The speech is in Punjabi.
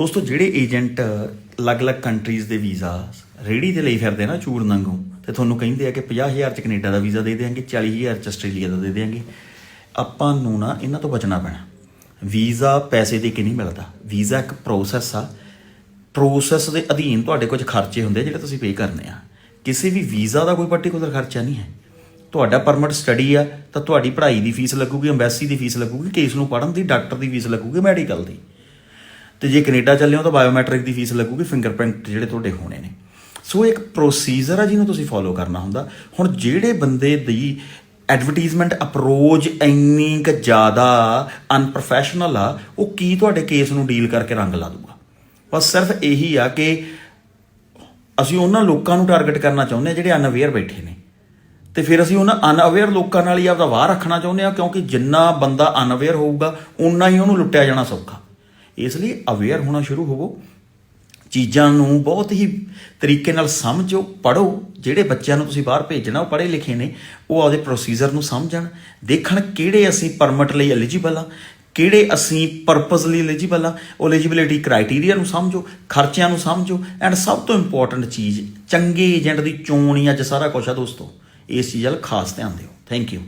ਦੋਸਤੋ, ਜਿਹੜੇ ਏਜੰਟ ਅਲੱਗ-ਅਲੱਗ ਕੰਟਰੀਜ਼ ਦੇ ਵੀਜ਼ਾ ਰੇੜੀ ਦੇ ਲਈ ਫਿਰਦੇ ਨਾ ਚੂੜ ਨੰਗੂ, ਤੇ ਤੁਹਾਨੂੰ ਕਹਿੰਦੇ ਆ ਕਿ 50000 ਚ ਕੈਨੇਡਾ ਦਾ ਵੀਜ਼ਾ ਦੇ ਦੇਾਂਗੇ 40000 ਚ ਆਸਟ੍ਰੇਲੀਆ ਦਾ ਦੇ ਦੇਾਂਗੇ ਆਪਾਂ ਨੂੰ ਨਾ ਇਹਨਾਂ ਤੋਂ ਬਚਣਾ ਪੈਣਾ। ਵੀਜ਼ਾ ਪੈਸੇ ਦੇ ਕੇ ਨਹੀਂ ਮਿਲਦਾ। ਵੀਜ਼ਾ ਇੱਕ ਪ੍ਰੋਸੈਸ ਆ। ਪ੍ਰੋਸੈਸ ਦੇ ਅਧੀਨ ਤੁਹਾਡੇ ਕੁਝ ਖਰਚੇ ਹੁੰਦੇ ਜਿਹੜੇ ਤੁਸੀਂ ਪੇ ਕਰਨੇ ਆ। ਕਿਸੇ ਵੀ ਵੀਜ਼ਾ ਦਾ ਕੋਈ ਪਾਰਟਿਕੂਲਰ ਖਰਚਾ ਨਹੀਂ ਹੈ। ਤੁਹਾਡਾ ਪਰਮਿਟ ਸਟੱਡੀ ਆ, ਤਾਂ ਤੁਹਾਡੀ ਪੜ੍ਹਾਈ ਦੀ ਫੀਸ ਲੱਗੂਗੀ ਐਮਬੈਸੀ ਦੀ ਫੀਸ ਲੱਗੂਗੀ, ਕੇਸ ਨੂੰ ਪੜ੍ਹਨ ਦੀ ਡਾਕਟਰ ਦੀ ਫੀਸ ਲੱਗੂਗੀ ਮੈਡੀਕਲ ਦੀ। ਤੇ ਜੇ ਕੈਨੇਡਾ ਚੱਲੇ ਹੋ ਤਾਂ ਬਾਇਓਮੈਟ੍ਰਿਕ ਦੀ ਫੀਸ ਲੱਗੂਗੀ ਫਿੰਗਰਪ੍ਰਿੰਟ ਜਿਹੜੇ ਤੁਹਾਡੇ ਹੋਣੇ ਨੇ। ਸੋ ਇੱਕ ਪ੍ਰੋਸੀਜਰ ਆ ਜਿਹਨੂੰ ਤੁਸੀਂ ਫੋਲੋ ਕਰਨਾ ਹੁੰਦਾ। ਹੁਣ ਜਿਹੜੇ ਬੰਦੇ ਦੀ ਐਡਵਰਟਾਈਜ਼ਮੈਂਟ ਅਪਰੋਚ ਇੰਨੀ ਕੁ ਜ਼ਿਆਦਾ ਅਨਪ੍ਰੋਫੈਸ਼ਨਲ ਆ, ਉਹ ਕੀ ਤੁਹਾਡੇ ਕੇਸ ਨੂੰ ਡੀਲ ਕਰਕੇ ਰੰਗ ਲਾ ਦੂਗਾ? ਬਸ ਸਿਰਫ ਇਹੀ ਆ ਕਿ ਅਸੀਂ ਉਹਨਾਂ ਲੋਕਾਂ ਨੂੰ ਟਾਰਗੇਟ ਕਰਨਾ ਚਾਹੁੰਦੇ ਆ ਜਿਹੜੇ ਅਨਅਵੇਅਰ ਬੈਠੇ ਨੇ। ਤੇ ਫਿਰ ਅਸੀਂ ਉਹਨਾਂ ਅਨਅਵੇਅਰ ਲੋਕਾਂ ਨਾਲ ਹੀ ਆਪਦਾ ਵਾਹ ਰੱਖਣਾ ਚਾਹੁੰਦੇ ਆ, ਕਿਉਂਕਿ ਜਿੰਨਾ ਬੰਦਾ ਅਨਅਵੇਅਰ ਹੋਊਗਾ ਉਨਾ ਹੀ ਉਹਨੂੰ ਲੁੱਟਿਆ ਜਾਣਾ ਸੌਖਾ। ਇਸ ਲਈ ਅਵੇਅਰ ਹੋਣਾ ਸ਼ੁਰੂ ਹੋਵੋ। ਚੀਜ਼ਾਂ ਨੂੰ ਬਹੁਤ ਹੀ ਤਰੀਕੇ ਨਾਲ ਸਮਝੋ ਪੜੋ ਜਿਹੜੇ ਬੱਚਿਆਂ ਨੂੰ ਤੁਸੀਂ ਬਾਹਰ ਭੇਜਣਾ, ਉਹ ਪੜ੍ਹੇ ਲਿਖੇ ਨੇ, ਉਹ ਆਪਦੇ ਪ੍ਰੋਸੀਜਰ ਨੂੰ ਸਮਝਣ। ਦੇਖਣ ਕਿਹੜੇ ਅਸੀਂ ਪਰਮਿਟ ਲਈ ਐਲੀਜੀਬਲ ਆ, ਕਿਹੜੇ ਅਸੀਂ ਪਰਪਸ ਲਈ ਐਲੀਜੀਬਲ ਆ। ਉਹ ਐਲੀਜੀਬਿਲਿਟੀ ਕ੍ਰਾਈਟੇਰੀਆ ਨੂੰ ਸਮਝੋ, ਖਰਚਿਆਂ ਨੂੰ ਸਮਝੋ। ਐਂਡ ਸਭ ਤੋਂ ਇੰਪੋਰਟੈਂਟ ਚੀਜ਼, ਚੰਗੇ ਏਜੰਟ ਦੀ ਚੋਣ ਹੀ ਅੱਜ ਸਾਰਾ ਕੁਝ ਆ ਦੋਸਤੋ, ਇਸ ਚੀਜ਼ ਵੱਲ ਖਾਸ ਧਿਆਨ ਦਿਓ। Thank you